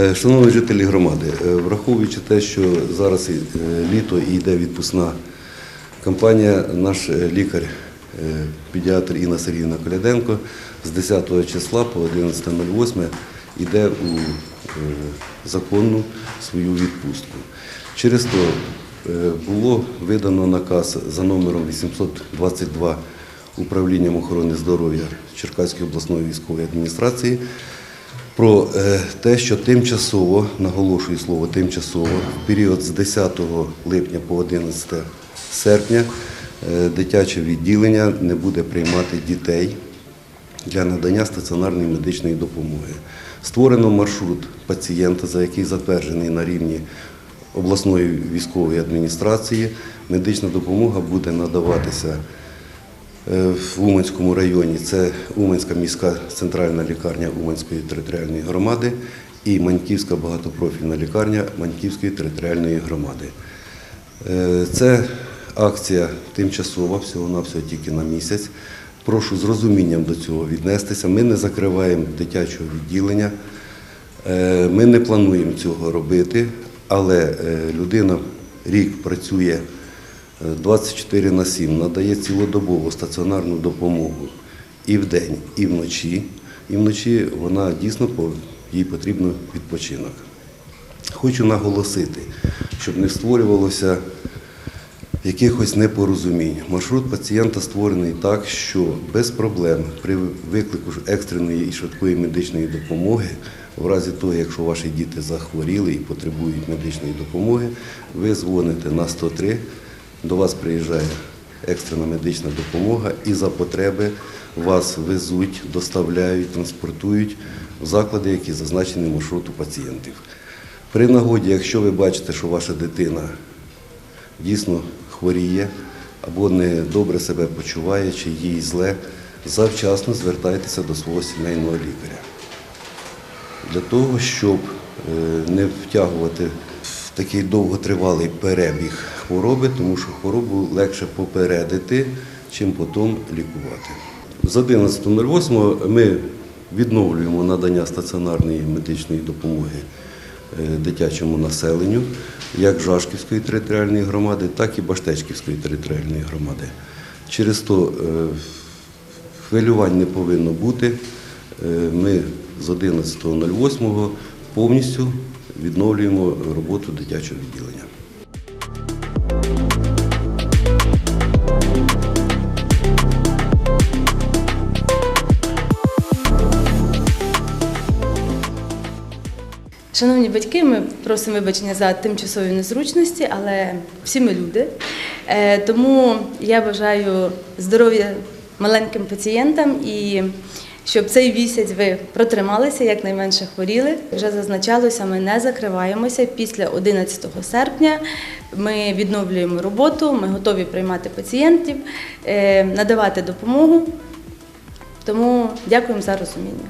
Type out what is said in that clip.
Е, Шановні жителі громади, е, враховуючи те, що зараз е, літо і йде відпускна кампанія, наш лікар, педіатр Інна Сергіївна Коляденко з 10 числа по 11.08 йде у законну свою відпустку. Через то було видано наказ за номером 822 управлінням охорони здоров'я Черкаської обласної військової адміністрації про е, те, що тимчасово, наголошую слово тимчасово, в період з 10 липня по 11 серпня е, дитяче відділення не буде приймати дітей для надання стаціонарної медичної допомоги. Створено маршрут пацієнта, за який затверджений на рівні обласної військової адміністрації. Медична допомога буде надаватися в Уманському районі. Це Уманська міська центральна лікарня Уманської територіальної громади і Маньківська багатопрофільна лікарня Маньківської територіальної громади. Е, Це акція тимчасова, всього-навсього тільки на місяць. Прошу з розумінням до цього віднестися. Ми не закриваємо дитячого відділення. Е, Ми не плануємо цього робити, але е, людина рік працює е, 24 на 7, надає цілодобову стаціонарну допомогу і вдень, і вночі. І вночі вона дійсно їй потрібен відпочинок. Хочу наголосити, щоб не створювалося якихось непорозумінь. Маршрут пацієнта створений так, що без проблем при виклику екстреної і швидкої медичної допомоги, в разі того, якщо ваші діти захворіли і потребують медичної допомоги, ви дзвоните на 103, до вас приїжджає екстрена медична допомога і за потреби вас везуть, доставляють, транспортують в заклади, які зазначені маршруту пацієнтів. При нагоді, якщо ви бачите, що ваша дитина дійсно хворіє або не добре себе почуває, чи їй зле, завчасно звертайтеся до свого сімейного лікаря. Для того, щоб е, не втягувати такий довготривалий перебіг хвороби, тому що хворобу легше попередити, чим потім лікувати. З 11.08 ми відновлюємо надання стаціонарної медичної допомоги е, дитячому населенню, як Жашківської територіальної громади, так і Баштечківської територіальної громади. Через то е, хвилювань не повинно бути. Е, Ми з 11.08 повністю відновлюємо роботу дитячого відділення. Шановні батьки, ми просимо вибачення за тимчасові незручності, але всі ми люди. Е, Тому я бажаю здоров'я маленьким пацієнтам і щоб цей місяць ви протрималися, якнайменше хворіли. Вже зазначалося, ми не закриваємося. Після 11 серпня ми відновлюємо роботу, ми готові приймати пацієнтів, е, надавати допомогу. Тому дякуємо за розуміння.